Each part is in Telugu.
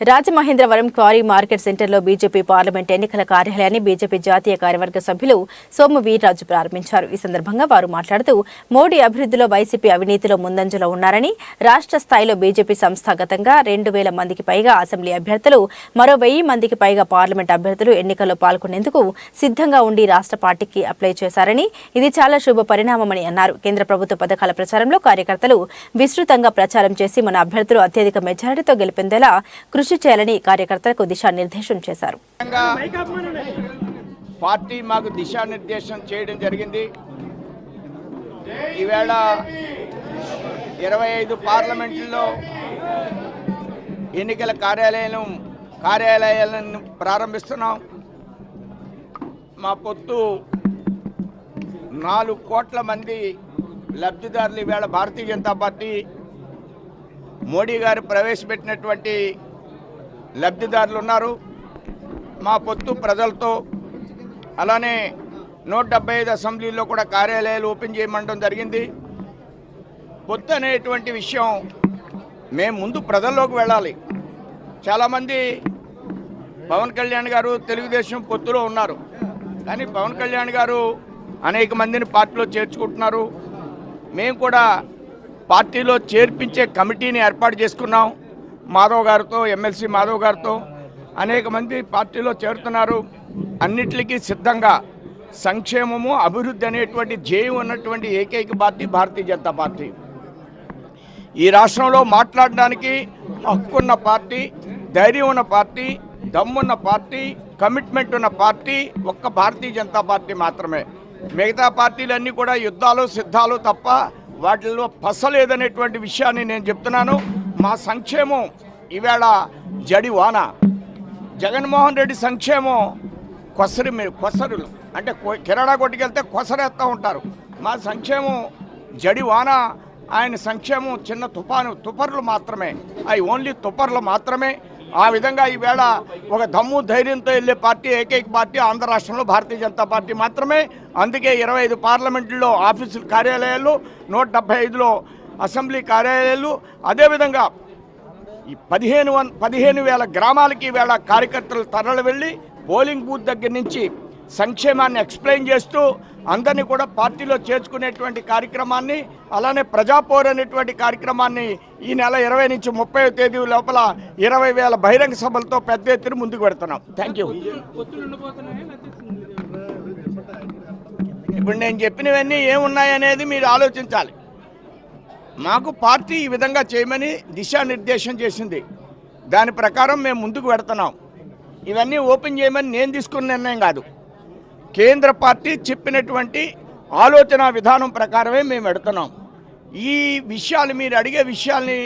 రాజమహేంద్రవరం క్వారీ మార్కెట్ సెంటర్లో బీజేపీ పార్లమెంట్ ఎన్నికల కార్యాలయాన్ని బీజేపీ జాతీయ కార్యవర్గ సభ్యులు సోము వీర్రాజు ప్రారంభించారు. ఈ సందర్భంగా వారు మాట్లాడుతూ మోడీ అభివృద్ధిలో వైసీపీ అవినీతిలో ముందంజలో ఉన్నారని రాష్ట్ర స్థాయిలో బీజేపీ సంస్థాగతంగా రెండు వేల మందికి పైగా అసెంబ్లీ అభ్యర్థులు మరో వెయ్యి మందికి పైగా పార్లమెంట్ అభ్యర్థులు ఎన్నికల్లో పాల్గొనేందుకు సిద్ధంగా ఉండి రాష్ట్ర పార్టీకి అప్లై చేశారని ఇది చాలా శుభ పరిణామమని అన్నారు. కేంద్ర ప్రభుత్వ పథకాల ప్రచారంలో కార్యకర్తలు విస్తృతంగా ప్రచారం చేసి మన అభ్యర్థులు అత్యధిక మెజారిటీతో గెలిపొందేలా కృషి చేయాలని కార్యకర్తలకు దిశానిర్దేశం చేశారు. పార్టీ మాకు దిశానిర్దేశం చేయడం జరిగింది. ఈవేళ ఇరవై ఐదు పార్లమెంట్లో ఎన్నికల కార్యాలయం కార్యాలయాలను ప్రారంభిస్తున్నాం. మా పొత్తు నాలుగు కోట్ల మంది లబ్ధిదారులు ఈవేళ భారతీయ జనతా పార్టీ మోడీ గారు ప్రవేశపెట్టినటువంటి లబ్ధిదారులు ఉన్నారు మా పొత్తు ప్రజలతో అలానే నూట డెబ్బై ఐదు అసెంబ్లీలో కూడా కార్యాలయాలు ఓపెన్ చేయమంటం జరిగింది. పొత్తు అనేటువంటి విషయం మేము ముందు ప్రజల్లోకి వెళ్ళాలి. చాలామంది పవన్ కళ్యాణ్ గారు తెలుగుదేశం పొత్తులో ఉన్నారు. కానీ పవన్ కళ్యాణ్ గారు అనేక మందిని పార్టీలో చేర్చుకుంటున్నారు. మేము కూడా పార్టీలో చేర్పించే కమిటీని ఏర్పాటు చేసుకున్నాం. మాధవ్ గారితో ఎమ్మెల్సీ మాధవ్ గారితో అనేక మంది పార్టీలో చేరుతున్నారు. అన్నిటికీ సిద్ధంగా సంక్షేమము అభివృద్ధి అనేటువంటి ధ్యేయం ఉన్నటువంటి ఏకైక పార్టీ భారతీయ జనతా పార్టీ. ఈ రాష్ట్రంలో మాట్లాడడానికి హక్కున్న పార్టీ ధైర్యం ఉన్న పార్టీ దమ్మున్న పార్టీ కమిట్మెంట్ ఉన్న పార్టీ ఒక్క భారతీయ జనతా పార్టీ మాత్రమే. మిగతా పార్టీలన్నీ కూడా యుద్ధాలు సిద్ధాలు తప్ప వాటిల్లో పసలేదనేటువంటి విషయాన్ని నేను చెప్తున్నాను. మా సంక్షేమం ఈవేళ జడి వాన. జగన్మోహన్ రెడ్డి సంక్షేమం కొసరి మీ కొసరులు. అంటే కిరాణా కొట్టుకెళ్తే కొసరేస్తూ ఉంటారు. మా సంక్షేమం జడి వాన ఆయన సంక్షేమం చిన్న తుఫాను తుపర్లు మాత్రమే. అవి ఓన్లీ తుపర్లు మాత్రమే. ఆ విధంగా ఈవేళ ఒక దమ్ము ధైర్యంతో వెళ్ళే పార్టీ ఏకైక పార్టీ ఆంధ్ర రాష్ట్రంలో భారతీయ జనతా పార్టీ మాత్రమే. అందుకే ఇరవై ఐదు పార్లమెంట్లో ఆఫీసులు కార్యాలయాలు నూట డెబ్బై ఐదులో అసెంబ్లీ కార్యాలయాలు. అదేవిధంగా ఈ పదిహేను వన్ పదిహేను వేల గ్రామాలకి వేళ కార్యకర్తలు తరలి వెళ్ళి పోలింగ్ బూత్ దగ్గర నుంచి సంక్షేమాన్ని ఎక్స్ప్లెయిన్ చేస్తూ అందరినీ కూడా పార్టీలో చేర్చుకునేటువంటి కార్యక్రమాన్ని అలానే ప్రజాపోర్ అనేటువంటి కార్యక్రమాన్ని ఈ నెల ఇరవై నుంచి ముప్పై తేదీ లోపల ఇరవై వేల బహిరంగ సభలతో పెద్ద ఎత్తున ముందుకు పెడుతున్నాం. థ్యాంక్ యూ ఇప్పుడు నేను చెప్పినవన్నీ ఏమున్నాయనేది మీరు ఆలోచించాలి. మాకు పార్టీ ఈ విధంగా చేయమని దిశానిర్దేశం చేసింది. దాని ప్రకారం మేము ముందుకు పెడుతున్నాం ఇవన్నీ ఓపెన్ చేయమని నేను తీసుకున్న నిర్ణయం కాదు. కేంద్ర పార్టీ చెప్పినటువంటి ఆలోచన విధానం ప్రకారమే మేము పెడుతున్నాం ఈ విషయాలు మీరు అడిగే విషయాల్ని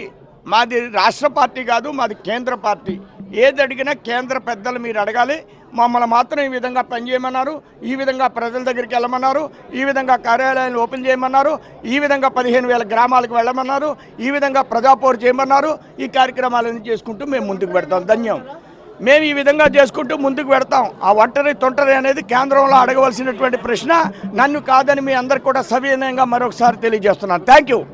మాది రాష్ట్ర పార్టీ కాదు మాది కేంద్ర పార్టీ. ఏది అడిగినా కేంద్ర పెద్దలు మీరు అడగాలి. మమ్మల్ని మాత్రం ఈ విధంగా పనిచేయమన్నారు. ఈ విధంగా ప్రజల దగ్గరికి వెళ్ళమన్నారు. ఈ విధంగా కార్యాలయాలు ఓపెన్ చేయమన్నారు. ఈ విధంగా పదిహేను వేల గ్రామాలకు వెళ్ళమన్నారు. ఈ విధంగా ప్రజాపోరు చేయమన్నారు. ఈ కార్యక్రమాలన్నీ చేసుకుంటూ మేము ముందుకు పెడతాం. ధన్యం. మేము ఈ విధంగా చేసుకుంటూ ముందుకు పెడతాం. ఆ ఒంటరి తొంటరి అనేది కేంద్రంలో అడగవలసినటువంటి ప్రశ్న నన్ను కాదని మీ అందరు కూడా సవినయంగా మరొకసారి తెలియజేస్తున్నాను. Thank you